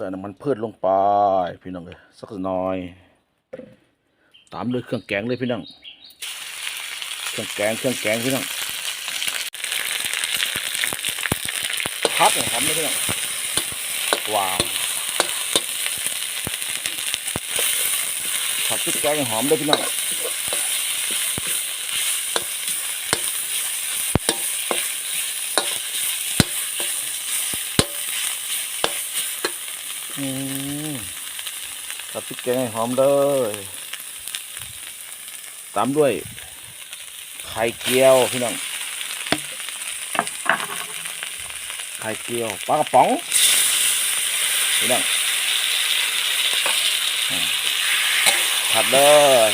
ส่น้ำมันพืชลงไปพี่น้องเลยสักหน่อย ตามด้วยเครื่องแกงเลยพี่น้องเครื่องแกงเครื่องแกงพี่น้องพัดให้หอมเลยพี่น้องว้าวผัดพริกแกงหอมเลยพี่น้องอืมผัดพ ริกแกงให้หอมเลยตามด้วย ไข่เจียวพี่น้อง ไข่เจียวปลากระป๋องพี่น้องผัดเลย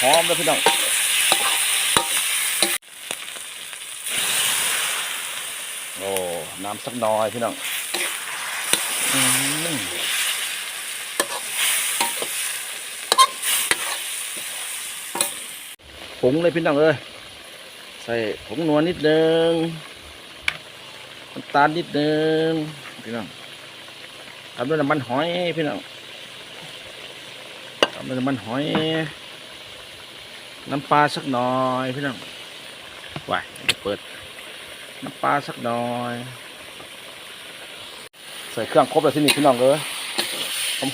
หอมๆเลยพี่น้องโอ้ น้ำสักน่อยพี่น้องอืม ผงเลยพี่น้องเอ้ยใส่ผงนัวนิดนึงน้ำตาลนิดนึงพี่น้องทำด้วยน้ำมันหอยพี่น้องทำด้วยน้ำมันหอย น้ำปลาสักหน่อยพี่น้องว้ายเปิด น้ำปลาสักหน่อย ใส่เครื่องครบแล้วที่นี่พี่น้องเอ้ย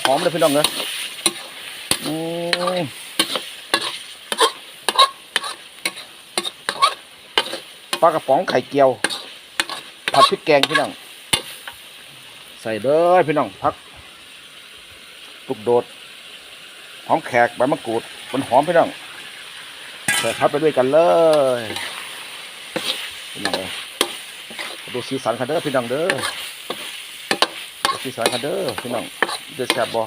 หอมๆเลยพี่น้องเอ้ยอืม ปลากระป๋องไข่เจียวผัดพริกแกงพี่น้องใส่เลยพี่น้องพักลูกโดดหอมแขกใบมะกรูดมันหอมพี่น้องใส่พัดไปด้วยกันเลยพี่น้องเอ้ยดูสีสันกันเด้อพี่น้องเด้อดูสีสันกันเด้อพี่น้องเดือดแซ่บบ่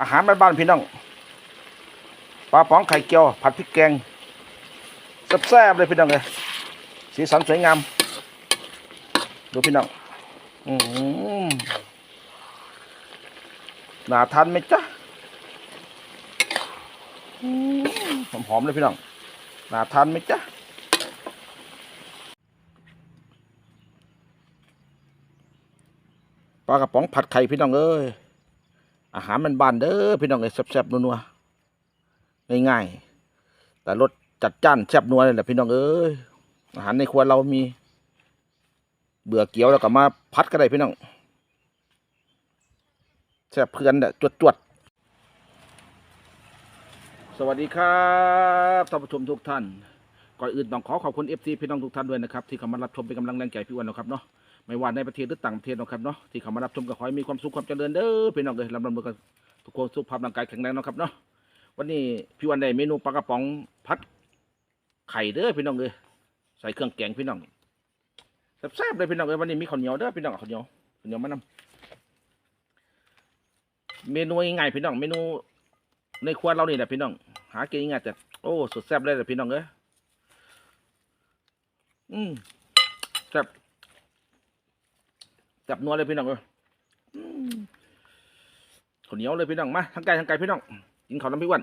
อาหารบ้านๆพี่น้องปลาป๋องไข่เจียวผัดพริกแกง แซ่บๆเลยพี่น้องเลยสีสันสวยงามดูพี่น้องอืมน่าทานไหมจ๊ะอืมหอมๆเลยพี่น้องน่าทานไหมจ๊ะปลากระป๋องผัดไข่พี่น้องเอ้ยอาหารมันบานเด้อพี่น้องเอ้ยแซ่บๆนัวๆง่ายๆแต่รส จัดจ้านแซ่บนัวเลยแหละพี่น้องเอ้ยอาหารในครัวเรามี เบื่อเกี๊ยวแล้วก็มาพัดก็ได้พี่น้องแซ่บเพื่อนเด้อจวดจวดสวัสดีครับท่านผู้ชมทุกท่านก่อนอื่นต้องขอขอบคุณเอฟซีพี่น้องทุกท่านด้วยนะครับที่เข้ามารับชมเป็นกำลังแรงใจพี่อ้วันนะครับเนาะไม่ว่าในประเทศหรือต่างประเทศนะครับเนาะที่เข้ามารับชมก็ขอให้มีความสุขความเจริญเด้อพี่น้องเลยลำลำกันทุกคนสุขภาพร่างกายแข็งแรงนะครับเนาะวันนี้พี่อ้วันได้เมนูปลากระป๋องพัด ไข่เด้อพี่น้องเอ้ยใส่เครื่องแกงพี่น้องแซ่บๆเลยพี่น้องเอ้ยวันนี้มีข้าวเหนียวเด้อพี่น้องข้าวเหนียวข้าวเหนียวมานำเมนูง่ายๆพี่น้องเมนูในครัวเรานี่แหละพี่น้อง หากินง่ายแต่โอ้สุดแซ่บเลยแหละพี่น้องเอ้ยอืมแซ่บแซ่บนัวเลยพี่น้องเอ้ยข้าวเหนียวเลยพี่น้องมาทั้งไก่ทั้งไก่พี่น้องกินข้าวน้ำพี่อ้วัน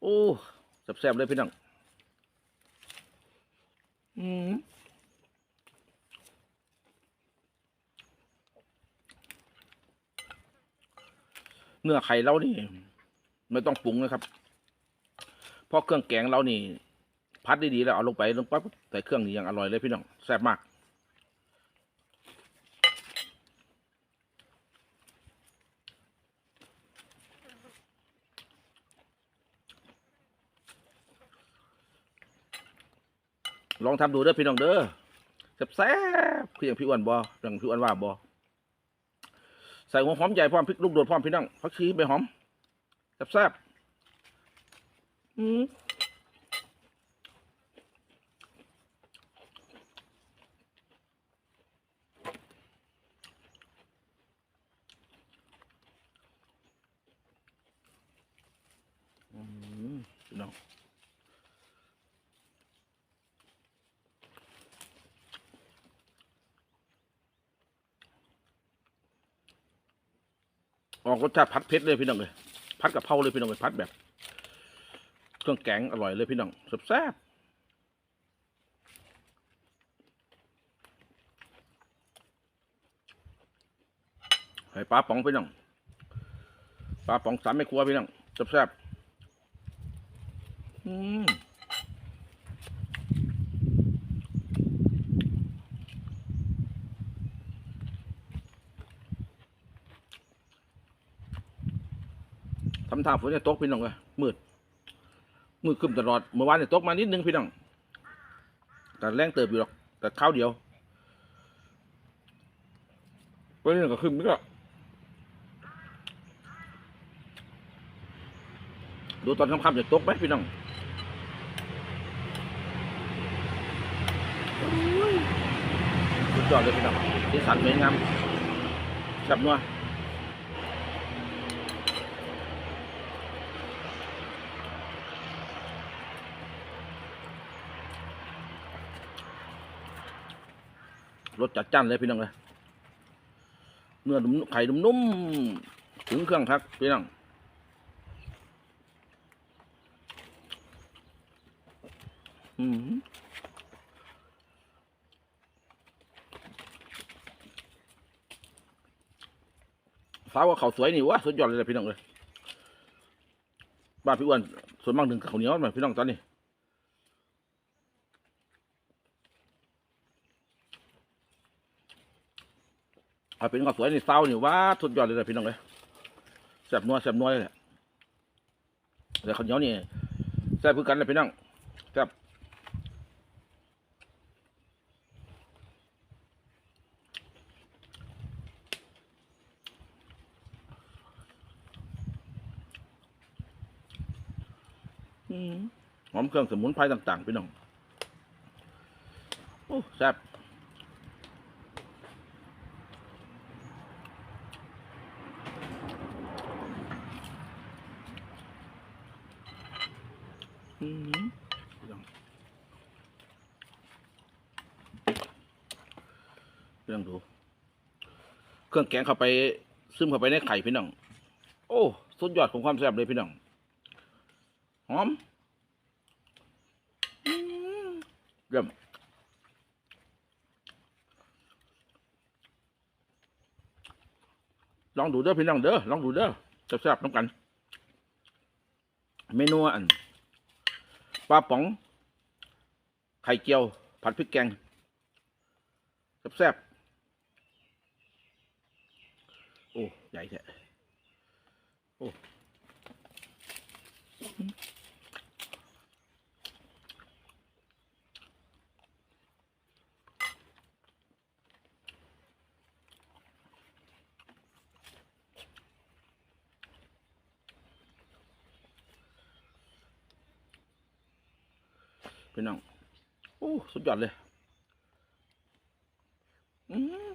โอ้แซ่บๆเลยพี่น้อง อืมเนื้อไข่เรานี่ไม่ต้องปรุงนะครับเพราะเครื่องแกงเรานี่ พัดได้ดีแล้วเอาลงไปลงปั๊บใส่เครื่องนี่ยังอร่อยเลยพี่น้องแซ่บมาก ลองทำดูเด้อพี่น้องเด้อแซ่บๆคืออย่างพี่อ้วนบออย่างพี่อ้วนว่าบอใส่หัวหอมใหญ่พร้อมพริกลูกโดดพร้อมพี่น้องผักชีใบหอมแซ่บๆอืมอืมพี่น้อง ออกรสชาติพัดเพชรเลยพี่น้องเลยพัดกับเผาเลยพี่น้องเลยพัดแบบ เครื่องแกงอร่อยเลยพี่น้องแซ่บให้ปลาป๋องพี่น้องปลาป๋องสามไม่ครัวพี่น้องแซ่บอืม ทำทางฝนจะตกพี่น้องเลยมืดมืดขึ้นตลอดเมื่อวานเนี่ยตกมานิดนึงพี่น้องแต่แรงเติบอยู่หรอกแต่ข้าวเดียววันนี้ก็ขึ้นไม่ก็ดูตอนค่ำๆจะตกไหมพี่น้องสุดยอดเลยพี่น้องที่สันสวยงามจับนัว รสจัดจ้านเลยพี่น้องเลยเนื้อนุ่มไข่นุ่มๆถึงเครื่องครับพี่น้องอืมฟ้าว่าเขาสวยนี่วะสุดยอดเลยพี่น้องเลยบ้านพี่อ้วนส่วนมากถึงเขาเหนียวหน่อยพี่น้องตอนนี้ ถ้าเป็นข้าวสวยนี่เศร้านี่ว่าสุดยอดเลยนะพี่น้องเลยแซ่บนัวแซ่บนัวเลยแหละแต่ข้าวเหนียวนี่แซ่บคือกันเลยพี่น้องแซ่บอืมหอมเครื่องสมุนไพรต่างๆพี่น้อง โอ้แซ่บ อืมเรื่องดูเครื่องแกงเข้าไป ซึมเข้าไปในไข่พี่น้อง โอ้สุดยอดของความแซ่บเลยพี่น้อง หอมอืมเยี่ยมลองดูเด้อพี่น้องเด้อลองดูเด้อแซ่บๆน้ำกัน เมนูอัน ปลาป๋อง ไข่เจียว ผัดพริกแกงแซ่บๆโอ้ ใหญ่แท้โอ้ พี่น้องโอ้สุดยอดเลยอืม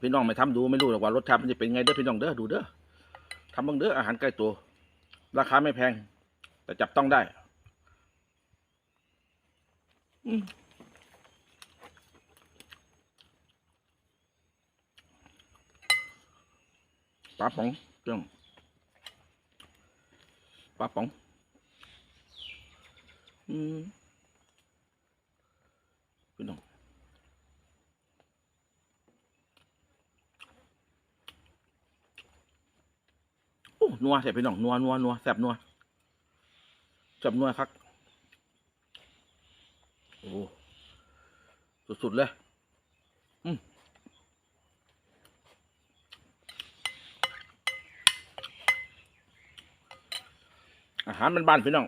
พี่น้องไม่ทำดูไม่รู้หรอกว่ารสชาติมันจะเป็นไงเด้อพี่น้องเด้อดูเด้อทำบ้างเด้ออาหารใกล้ตัว ราคาไม่แพง แต่จับต้องได้ ปลาป๋องพี่น้องปลาป๋อง อืมพี่น้องโอ้นัวแซ่บพี่น้องนัวนัวนัวแซบนัวแซบนัวครับโอ้สุดๆเลย อืม อาหารมันบ้านพี่น้อง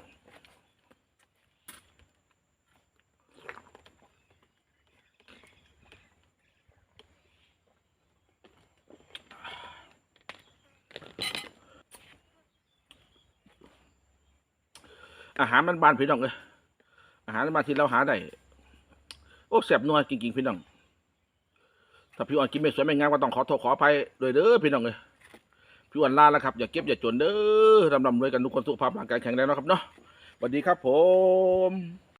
อาหารมันบานพี่น้องเลยอาหารมาที่เราหาได้โอ้แสบนัวจริงๆพี่น้องถ้าพี่อ่อนกินไม่สวยไม่งามก็ต้องขอโทษขออภัยด้วยเด้อพี่น้องเลย พี่วันลาแล้วครับ อย่าเก็บอย่าจนเด้อรำรำรวยกันทุกคนสุขภาพร่างกายแข็งแรงนะครับเนาะสวัสดีครับผม